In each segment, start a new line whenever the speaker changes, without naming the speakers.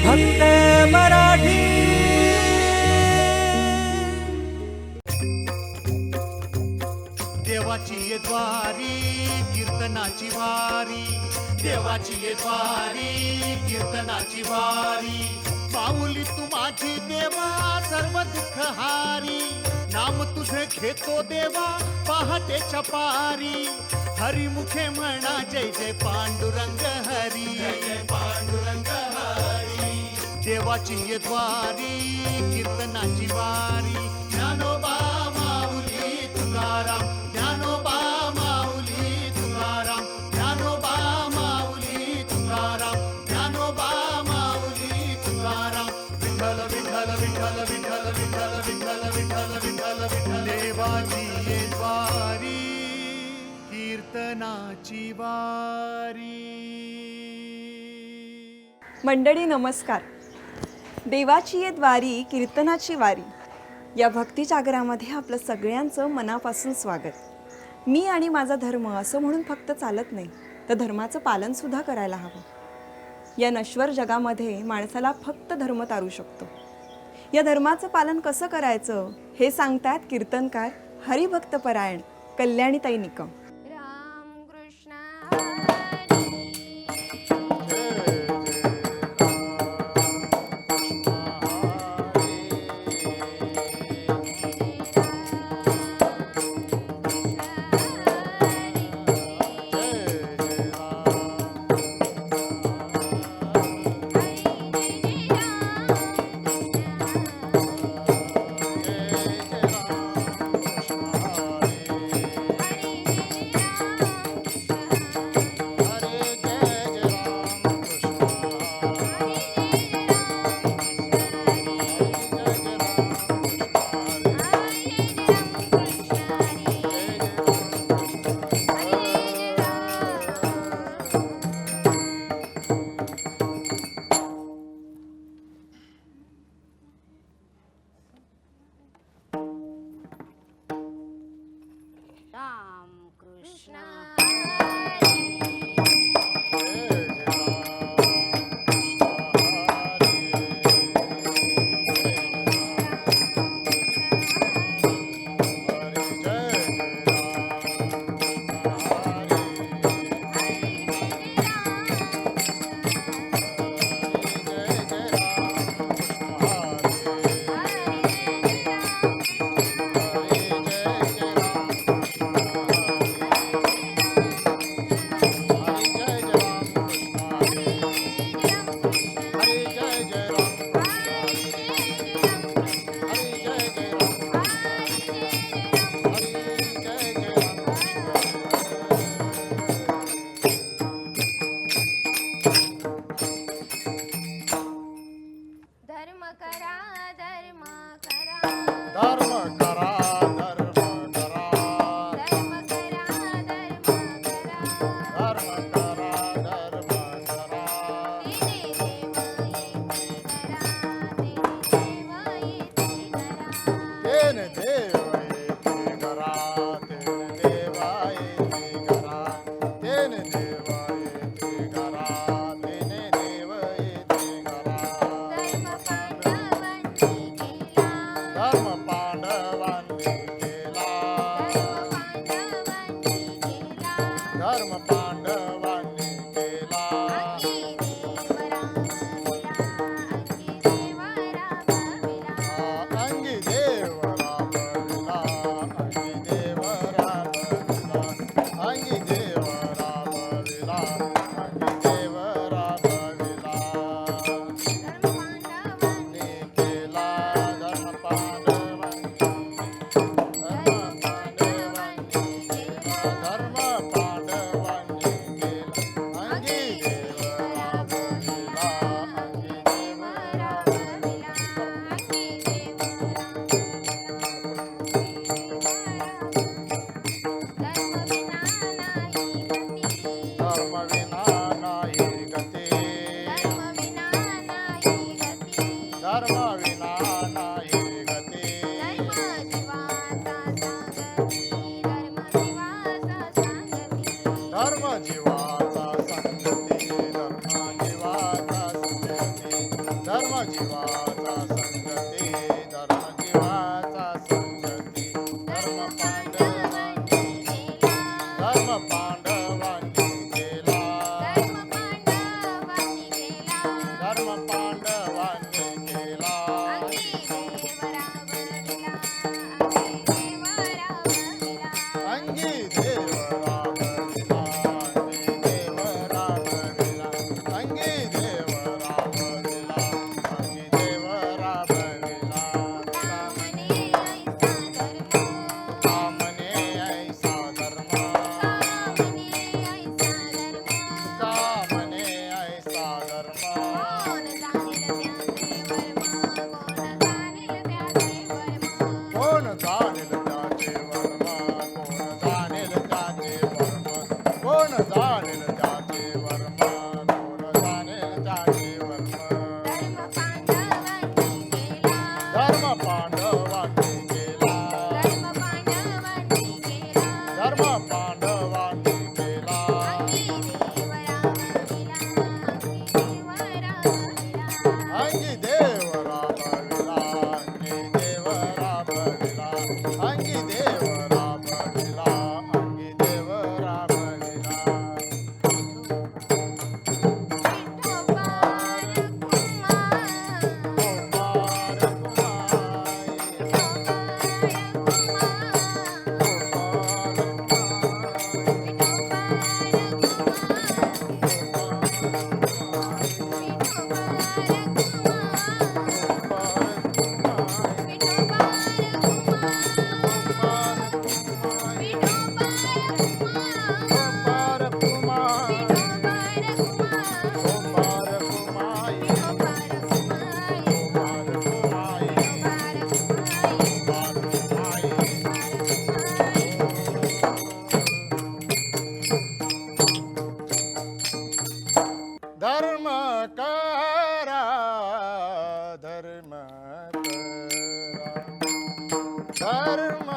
फक्त मराठी.
देवाची ये द्वारी कीर्तनाची वारी. देवाची ये द्वारी कीर्तनाची वारी. पाऊली तू माझी देवा सर्व दुःख हारी. नाम तुझे घेतो देवा पहाटेच्या पारी हरिमुखे म्हणा जय जय पांडुरंग हरी. जय पांडुरंग हरी देवाची ये द्वारी कीर्तनाची वारी. ज्ञानोबा माऊली तुकाराम. ज्ञानोबा माऊली तुकाराम. ज्ञानोबा माऊली तुकाराम. ज्ञानोबा माऊली तुकाराम. विठ्ठल विठ्ठल विठ्ठल विठ्ठल विठ्ठल विठ्ठल विठ्ठल विठ्ठल विठ्ठल. देवाची ये द्वारी कीर्तनाची वारी.
मंडळी नमस्कार. देवाची ये द्वारी कीर्तनाची वारी. या भक्ती जागरामध्ये आपलं सगळ्यांचं मनापासून स्वागत. मी आणि माझा धर्म असं म्हणून फक्त चालत नाही तर धर्माचं पालनसुद्धा करायला हवं. या नश्वर जगामध्ये माणसाला फक्त धर्म तारू शकतो. या धर्माचं पालन कसं करायचं हे सांगतात कीर्तनकार हरिभक्त परायण कल्याणीताई निकम.
butter.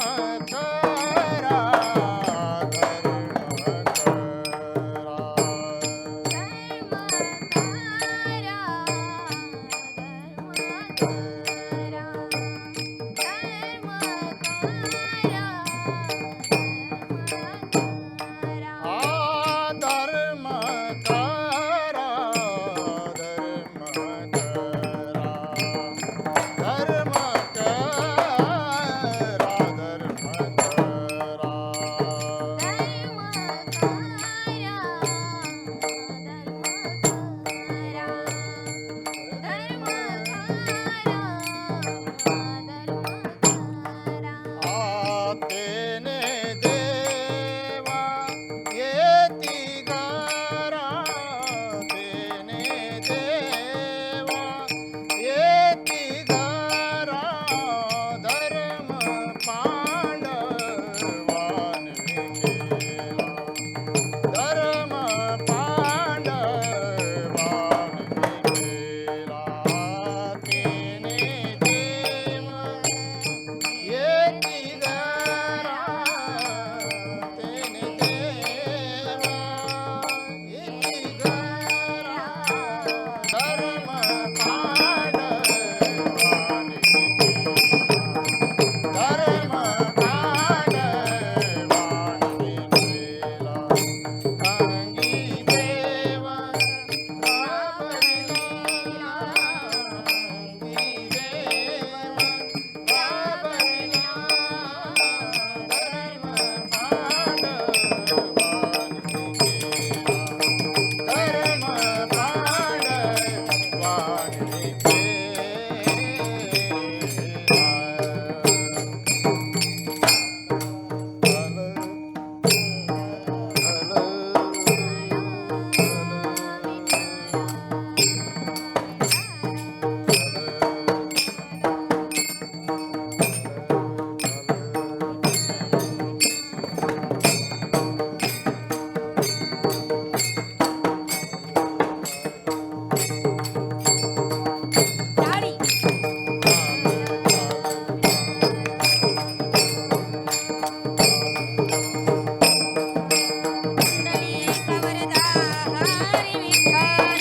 Hallelujah.